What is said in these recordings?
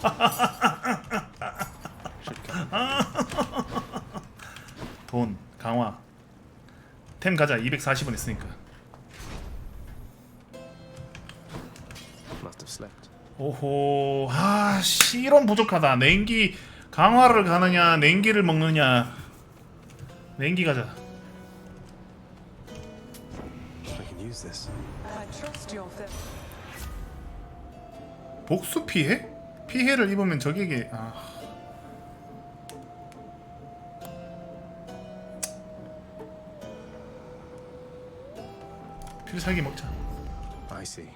돈 강화. 템 가자. 240원 있으니까. Must have slept. 오호. 아 실험 부족하다. 냉기 강화를 가느냐 냉기를 먹느냐. 냉기 가자. I can use this. I trust your th- 복수 피해? 피해를 입으면 적에게 아. 필살기 먹자. I see.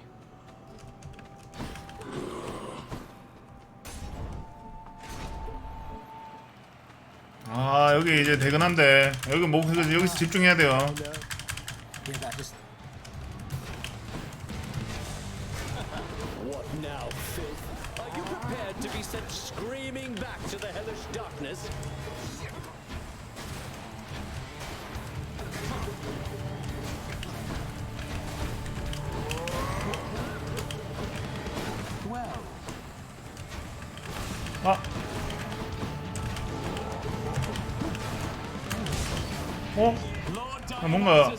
아 여기 이제 대근한데. 여기 뭐 여기서 집중해야 돼요 to be sent screaming back to the hellish darkness? well. 아. 어? Lord 아, 뭔가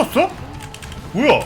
죽었어? 뭐야?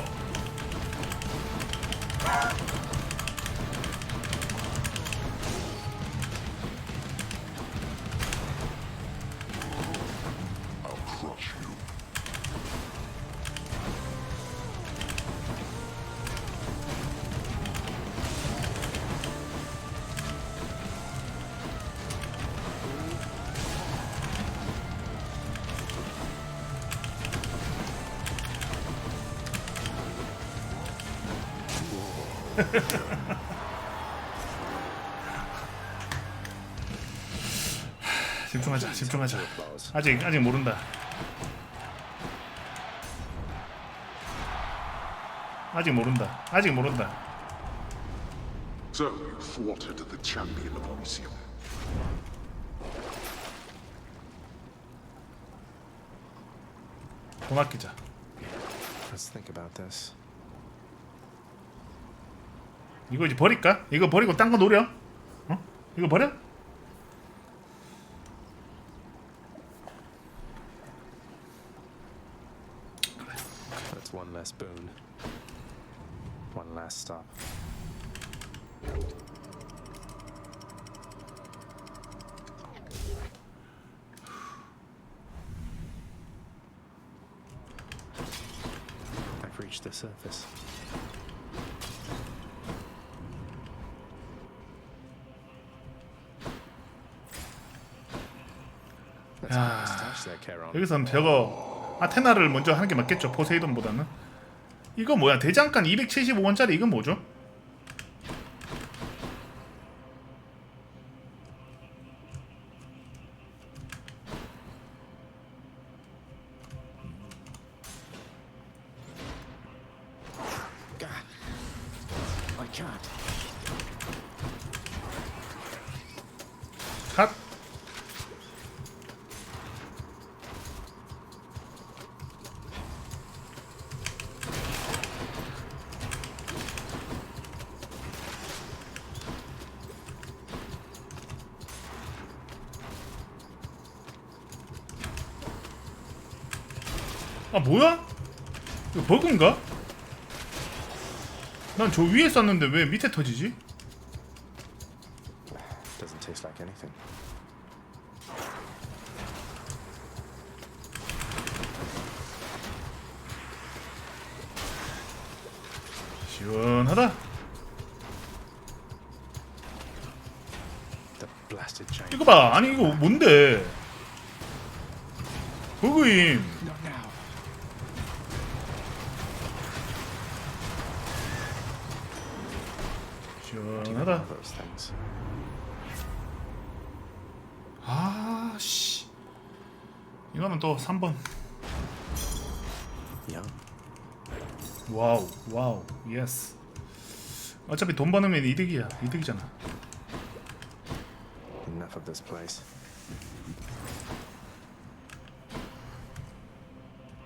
집중하자 집중하자 아직 아직 모른다 아직 모른다 아직 모른다 So you thwarted the champion of Elysium. 돈 아끼자 Let's think about this. 이거 이제 버릴까? 이거 버리고 딴 거 노려? 어? 이거 버려? 여기선 저거 아테나를 먼저 하는 게 맞겠죠 포세이돈보다는 이거 뭐야 대장간 275원짜리 이건 뭐죠? 뭐야? 이거 버그인가? 난 저 위에 쐈는데 왜 밑에 터지지? Doesn't taste like anything. 시원하다 The blasted chain. 이거 봐 아니 이거 뭔데 버그임 또 3번. Yum. 와우, 와우, 예스. 어차피 돈 버는 이득이야, 이득이잖아. Enough of this place.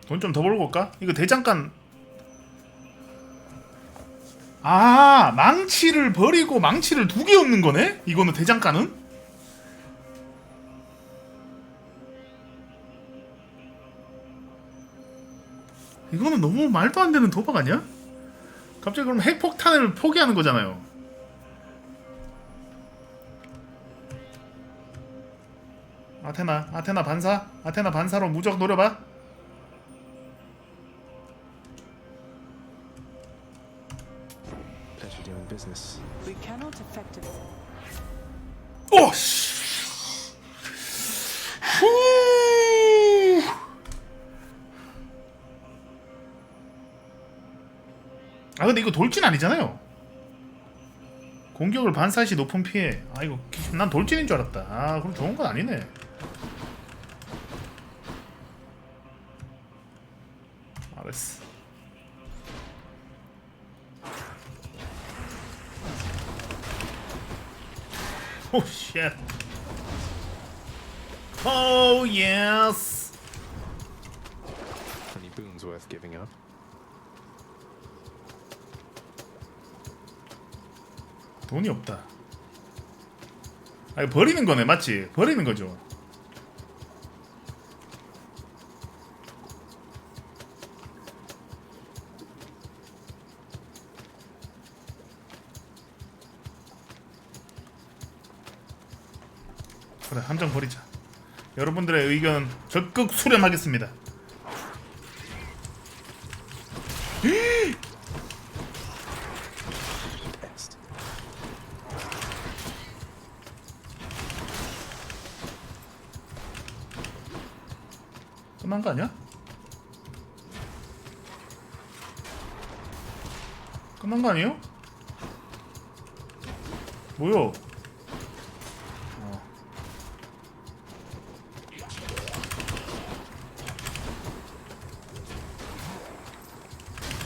돈 좀 더 벌고 올까? 이거 대장간. 아, 망치를 버리고 망치를 두개 얻는 거네? 이거는 대장간은? 이거는 너무 말도 안 되는 도박 아니야? 갑자기 그럼 핵폭탄을 포기하는 거잖아요. 아테나, 아테나 반사, 아테나 반사로 무적 노려봐. 오 씨. 근데 이거 돌진 아니잖아요. 공격을 반사시 높은 피해. 아 이거 기- 난 돌진인 줄 알았다. 아 그럼 좋은 건 아니네. 알았어. 오 쉣. 오 예스. Any boons worth giving up? 돈이 없다. 아 버리는 거네 맞지? 버리는 거죠. 그래 함정 버리자. 여러분들의 의견 적극 수렴하겠습니다. Best. 끝난 거 아니야? 끝난 거 아니에요? 뭐요? 어.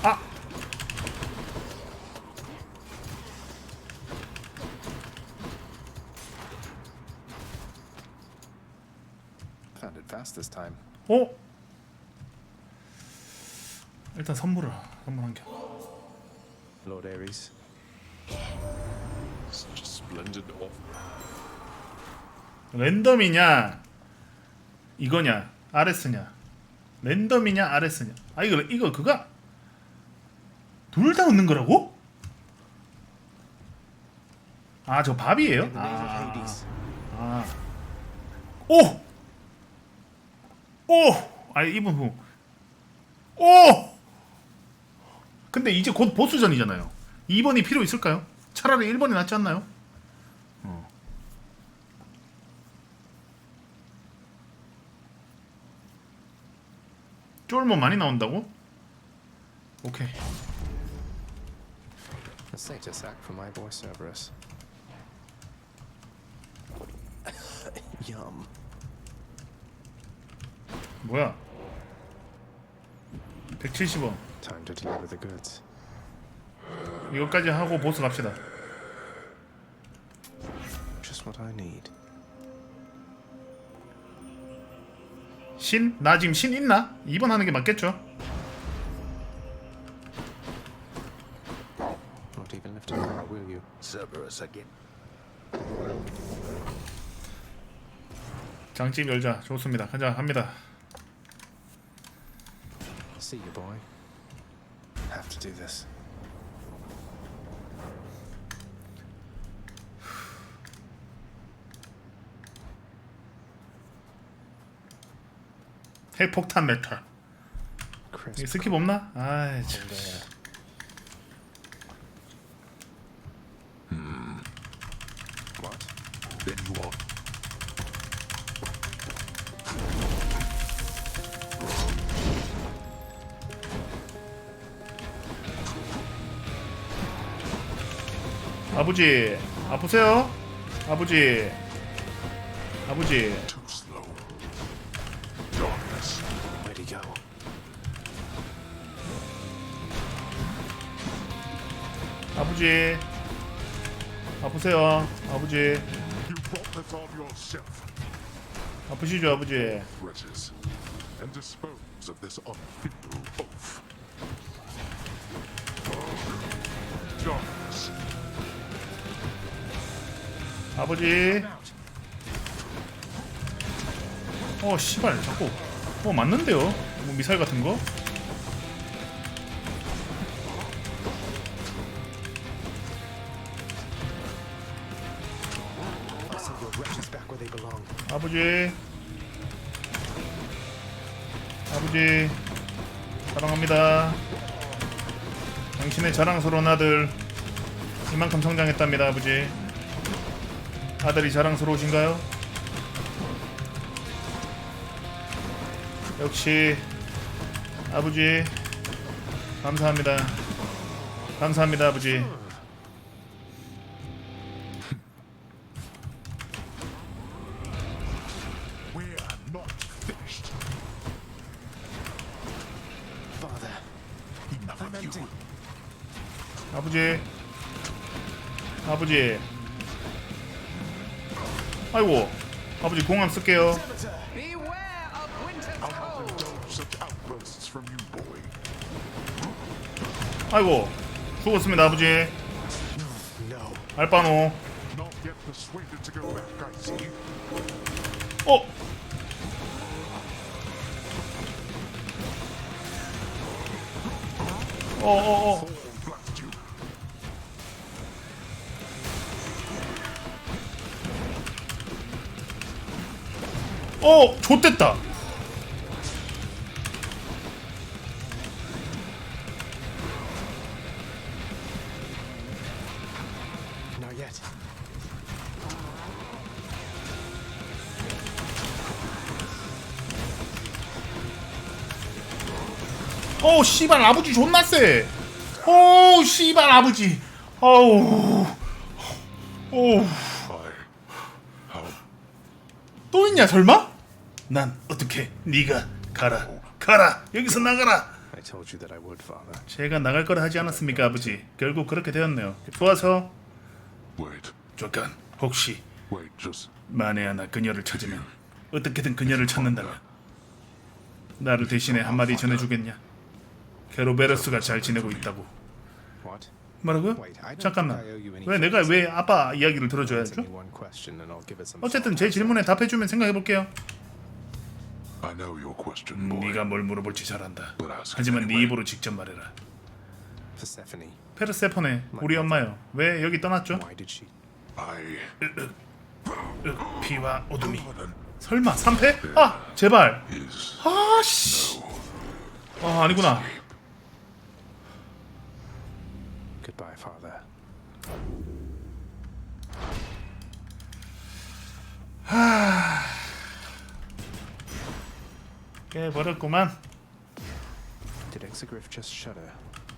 아! Found it fast this time. 어? 일단 선물을 선물 한 개. Lord Ares. 랜덤이냐 이거냐 RS냐 랜덤이냐 RS냐 아 이거 이거 그가 둘다 얻는 거라고? 아 저 밥이에요? 아. 아. 오! 오! 아 이분 후. 오! 근데 이제 곧 보스전이잖아요. 2번이 필요 있을까요? 차라리 1번이 낫지 않나요? 어. 쫄모 많이 나온다고? 오케이. A satyr sack for my boy Cerberus. Yum. 뭐야? 170원. Time to deliver the goods. 이것까지 하고 보스 갑시다. Just what I need. 신? 나 지금 신 있나? 2번 하는 게 맞겠죠? Not even lift a finger, will you? Cerberus again. 장집 열자. 좋습니다. 가자. 합니다. See you, boy. Have to do this. 핵폭탄 메탈. 이. 스킵 없나? 아이 참. What? Then what? 아버지 아프세요? 아버지 아버지 아버지 아프세요 아버지. 아프시죠 아버지. 아버지 어 씨발 자꾸 어 맞는데요 뭐 미사일 같은 거 아버지. 아버지 사랑합니다. 당신의 자랑스러운 아들 이만큼 성장했답니다 아버지. 아들이 자랑스러우신가요? 역시 아버지 감사합니다. 감사합니다 아버지 아버지 아버지 아이고 아버지 공항 쓸게요. 아이고 죽었습니다 아버지. 알바노 I see. 어 어어어 어, yet. 어, 씨발 아버지 존나 세. 어, 씨발 아버지. 어우. How 또 있냐 설마? 난 어떻게 네가 가라. 가라. 여기서 나가라. I told you that I would, Father. 제가 나갈 거라 하지 않았습니까, 아버지? 결국 그렇게 되었네요. 좋아서 wait, 잠깐 혹시 wait, just 만에 하나 그녀를 찾으면 어떻게든 그녀를 찾는다면 나를 대신에 한마디 전해주겠냐? 게로베르스가 잘 지내고 있다고. What? 뭐라고요? 잠깐만. 왜 내가 왜 아빠 이야기를 들어줘야죠? Answer me one question and I'll give it some 어쨌든. 제 질문에 답해주면 생각해볼게요. I know your question, boy. 네가 뭘 물어볼지 잘 안다. But ask 하지만 네 anyway. 입으로 직접 말해라. Persephone. 페르세포네, 우리 엄마요. 왜 여기 떠났죠? Why did she? I. 으, 피와 어둠이. Pardon 설마 3패? 아 제발. is 아 씨. 아 아니구나. Goodbye, Father. 깨버렸구만. Did Exegriff just shudder?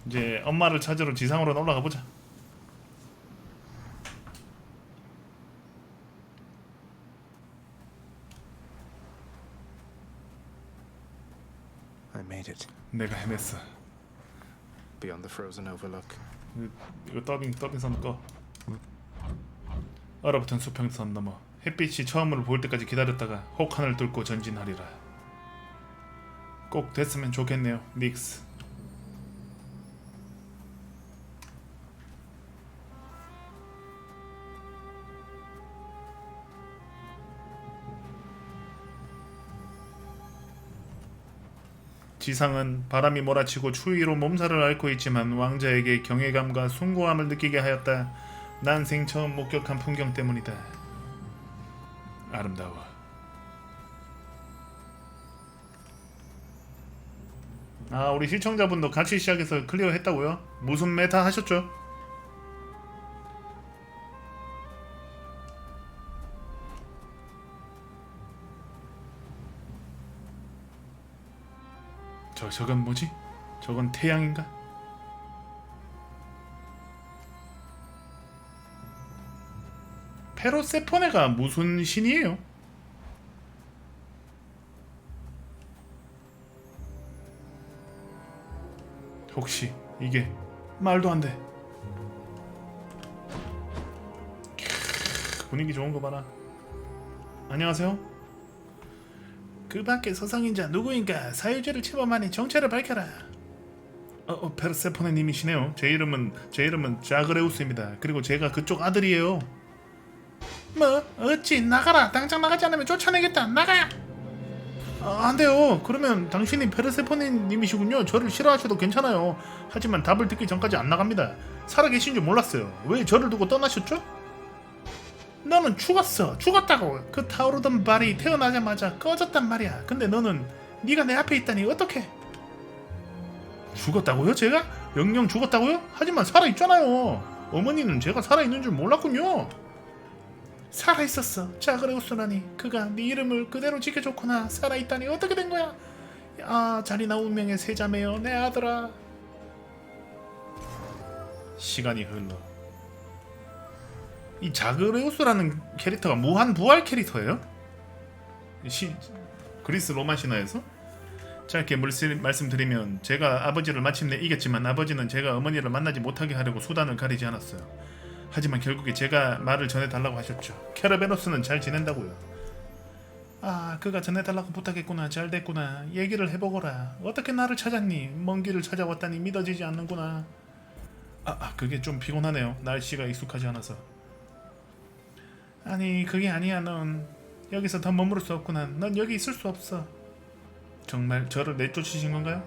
이제 엄마를 찾으러 지상으로 올라가 보자. I made it. 내가 해냈어. Beyond the frozen overlook. 이거, 이거 더빙 더빙 선 꺼. 얼어붙은 수평선 넘어 햇빛이 처음으로 보일 때까지 기다렸다가 혹한을 뚫고 전진하리라. 꼭 됐으면 좋겠네요, 닉스. 지상은 바람이 몰아치고 추위로 몸살을 앓고 있지만 왕자에게 경외감과 숭고함을 느끼게 하였다. 난생 처음 목격한 풍경 때문이다. 아름다워. 아 우리 시청자분도 같이 시작해서 클리어 했다고요? 무슨 메타 하셨죠? 저 저건 뭐지? 저건 태양인가? 페로세포네가 무슨 신이에요? 혹시 이게 말도 안 돼. 분위기 좋은 거 봐라. 안녕하세요. 그 밖에 서상인자 누구인가 사유죄를 침범하니 정체를 밝혀라. 어, 어 페르세포네님이시네요. 제 이름은 제 이름은 자그레우스입니다. 그리고 제가 그쪽 아들이에요. 뭐 어찌 나가라 당장 나가지 않으면 쫓아내겠다 나가야. 아, 안 돼요. 그러면 당신이 페르세포네님이시군요. 저를 싫어하셔도 괜찮아요. 하지만 답을 듣기 전까지 안 나갑니다. 살아계신 줄 몰랐어요. 왜 저를 두고 떠나셨죠? 너는 죽었어. 죽었다고. 그 타오르던 발이 태어나자마자 꺼졌단 말이야. 근데 너는 네가 내 앞에 있다니 어떡해? 죽었다고요? 제가? 영영 죽었다고요? 하지만 살아 있잖아요. 어머니는 제가 살아 있는 줄 몰랐군요. 살아 있었어. 자그레우스라니 그가 네 이름을 그대로 지켜줬구나. 살아 있다니 어떻게 된 거야? 아 자리나 운명의 세자매여 내 아들아. 시간이 흘러. 이 자그레우스라는 캐릭터가 무한 부활 캐릭터예요? 시, 그리스 로마 신화에서? 짧게 말씀드리면 제가 아버지를 마침내 이겼지만 아버지는 제가 어머니를 만나지 못하게 하려고 수단을 가리지 않았어요. 하지만 결국에 제가 말을 전해달라고 하셨죠. 캐러베노스는 잘 지낸다고요. 아, 그가 전해달라고 부탁했구나. 잘 됐구나. 얘기를 해보거라. 어떻게 나를 찾았니? 먼 길을 찾아왔다니 믿어지지 않는구나. 아, 아, 그게 좀 피곤하네요. 날씨가 익숙하지 않아서. 아니, 그게 아니야. 넌 여기서 더 머무를 수 없구나. 넌 여기 있을 수 없어. 정말 저를 내쫓으신 건가요?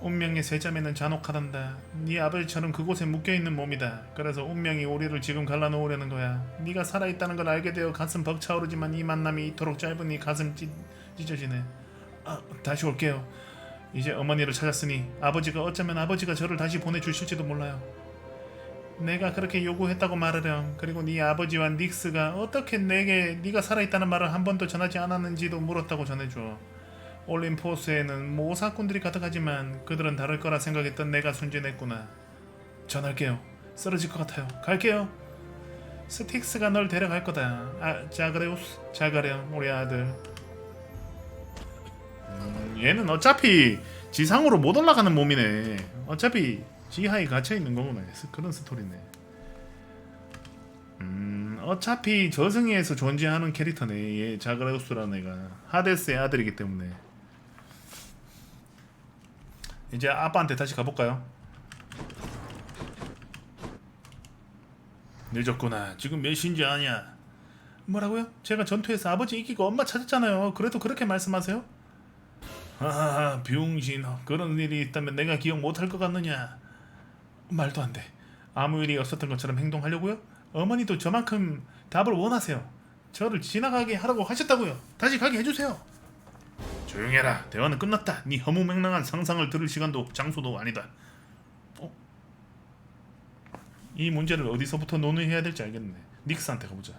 운명의 세자매는 잔혹하단다. 네 아버지처럼 그곳에 묶여있는 몸이다. 그래서 운명이 우리를 지금 갈라놓으려는 거야. 네가 살아있다는 걸 알게 되어 가슴 벅차오르지만 이 만남이 이토록 짧으니 가슴 찢, 찢어지네. 아, 다시 올게요. 이제 어머니를 찾았으니 아버지가 어쩌면 아버지가 저를 다시 보내주실지도 몰라요. 내가 그렇게 요구했다고 말하렴. 그리고 네 아버지와 닉스가 어떻게 내게 네가 살아있다는 말을 한 번도 전하지 않았는지도 물었다고 전해줘. 올림포스에는 모사꾼들이 가득하지만 그들은 다를 거라 생각했던 내가 순진했구나. 전할게요. 쓰러질 것 같아요. 갈게요. 스틱스가 널 데려갈 거다. 아, 자그레우스, 자가렴, 우리 아들. 음, 얘는 어차피 지상으로 못 올라가는 몸이네. 어차피 지하에 갇혀 있는 거구나. 스- 그런 스토리네. 음, 어차피 저승에서 존재하는 캐릭터네. 얘 자그레우스라는 애가 하데스의 아들이기 때문에. 이제 아빠한테 다시 가볼까요? 늦었구나. 지금 몇 시인지 아냐? 뭐라고요? 제가 전투에서 아버지 이기고 엄마 찾았잖아요. 그래도 그렇게 말씀하세요? 아, 병신. 그런 일이 있다면 내가 기억 못할 것 같느냐? 말도 안 돼. 아무 일이 없었던 것처럼 행동하려고요? 어머니도 저만큼 답을 원하세요. 저를 지나가게 하라고 하셨다고요. 다시 가게 해주세요. 조용해라. 대화는 끝났다. 네 허무맹랑한 상상을 들을 시간도 장소도 아니다. 어? 이 문제를 어디서부터 논의해야 될지 알겠네. 닉스한테 가보자.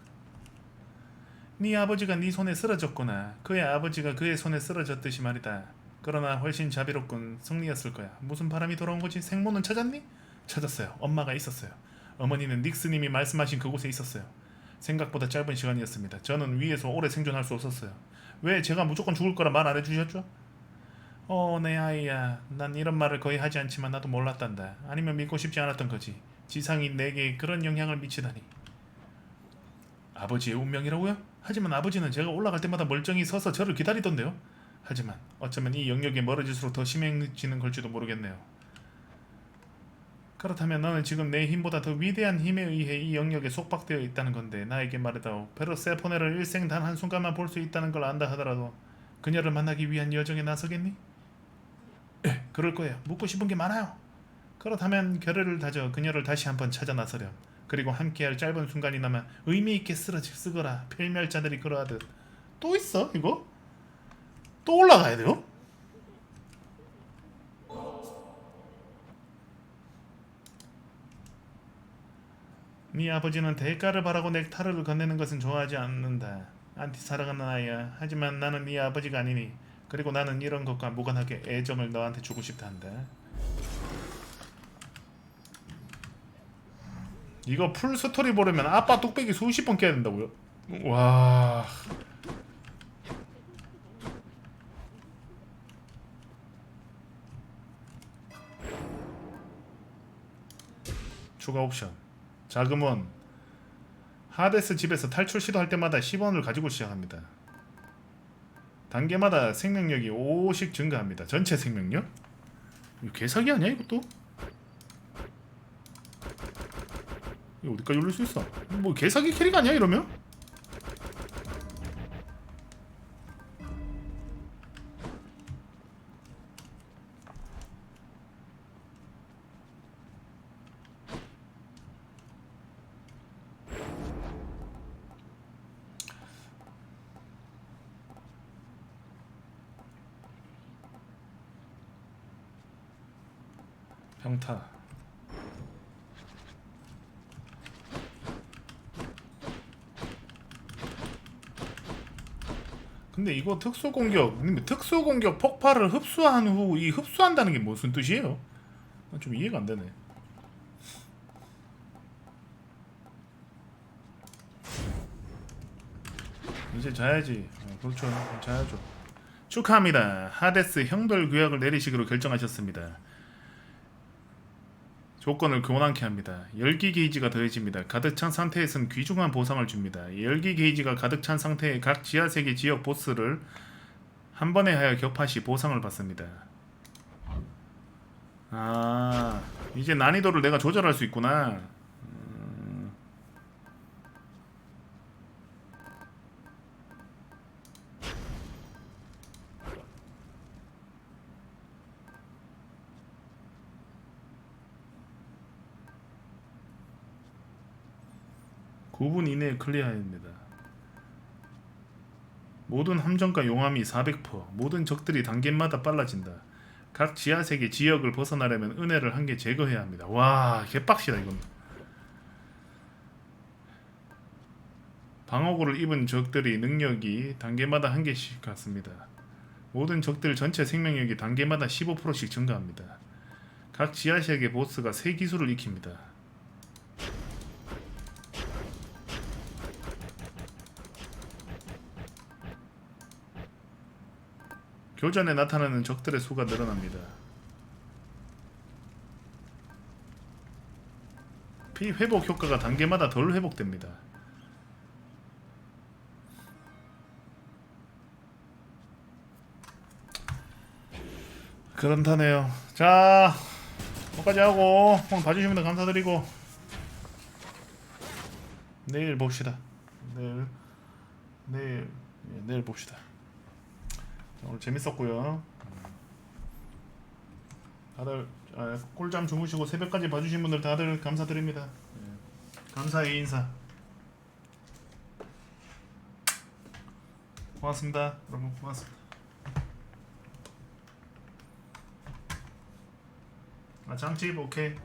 네 아버지가 네 손에 쓰러졌구나. 그의 아버지가 그의 손에 쓰러졌듯이 말이다. 그러나 훨씬 자비롭군. 승리였을 거야. 무슨 바람이 돌아온 거지? 생모는 찾았니? 찾았어요. 엄마가 있었어요. 어머니는 닉스님이 말씀하신 그곳에 있었어요. 생각보다 짧은 시간이었습니다. 저는 위에서 오래 생존할 수 없었어요. 왜 제가 무조건 죽을 거라 말 안 해주셨죠? 어, 내 아이야. 난 이런 말을 거의 하지 않지만 나도 몰랐단다. 아니면 믿고 싶지 않았던 거지. 지상이 내게 그런 영향을 미치다니. 아버지의 운명이라고요? 하지만 아버지는 제가 올라갈 때마다 멀쩡히 서서 저를 기다리던데요. 하지만 어쩌면 이 영역이 멀어질수록 더 심해지는 걸지도 모르겠네요. 그렇다면 너는 지금 내 힘보다 더 위대한 힘에 의해 이 영역에 속박되어 있다는 건데 나에게 말해다오. 페르세포네를 일생 단 한 순간만 볼 수 있다는 걸 안다 하더라도 그녀를 만나기 위한 여정에 나서겠니? 예, 그럴 거예요. 묻고 싶은 게 많아요. 그렇다면 결의를 다져 그녀를 다시 한번 찾아 나서렴. 그리고 함께할 짧은 순간이나마 의미 있게 쓰러지 쓰거라. 필멸자들이 그러하듯. 또 있어 이거? 또 올라가야 돼요? 네 아버지는 대가를 바라고 넥타르를 건네는 것은 좋아하지 않는다. 안티 사랑하는 아이야. 하지만 나는 네 아버지가 아니니. 그리고 나는 이런 것과 무관하게 애정을 너한테 주고 싶다 한다. 이거 풀 스토리 보려면 아빠 뚝배기 수십 번 깨야 된다고요? 와. 추가 옵션. 자금은 하데스 집에서 탈출 시도할 때마다 10원을 가지고 시작합니다. 단계마다 생명력이 5씩 증가합니다. 전체 생명력? 이거 개사기 아니야 이것도? 이거 어디까지 올릴 수 있어? 뭐 개사기 캐릭 아니야 이러면? 평타 근데 이거 특수 공격 근데 특수 공격 폭발을 흡수한 후 이 흡수한다는 게 무슨 뜻이에요? 난좀 이해가 안 되네. 이제 자야지. 어, 그렇죠. 자야죠. 축하합니다. 하데스 형벌 구역을 내리시기로 결정하셨습니다. 조건을 교만케 합니다. 열기 게이지가 더해집니다. 가득 찬 상태에선 귀중한 보상을 줍니다. 열기 게이지가 가득 찬 상태의 각 지하세계 지역 보스를 한 번에 하여 격파 시 보상을 받습니다. 아, 이제 난이도를 내가 조절할 수 있구나. (9분) 이내에 클리어해야 합니다. 모든 함정과 용암이 400%, 모든 적들이 단계마다 빨라진다. 각 지하세계 지역을 벗어나려면 은혜를 한 개 제거해야 합니다. 와, 개빡시다 이건. 방어구를 입은 적들이 능력이 단계마다 한 개씩 같습니다. 모든 적들 전체 생명력이 단계마다 15%씩 증가합니다. 각 지하세계 보스가 새 기술을 익힙니다. 교전에 나타나는 적들의 수가 늘어납니다. 피 회복 효과가 단계마다 덜 회복됩니다. 그렇다네요. 자, 여기까지 하고 오늘 분들 감사드리고 내일 봅시다. 내일 내일 예, 내일 봅시다. 오늘 재밌었고요. 다들 아, 꿀잠 주무시고 새벽까지 봐주신 분들 다들 감사드립니다. 예. 감사의 인사. 고맙습니다. 여러분 고맙습니다. 아 장집 오케이.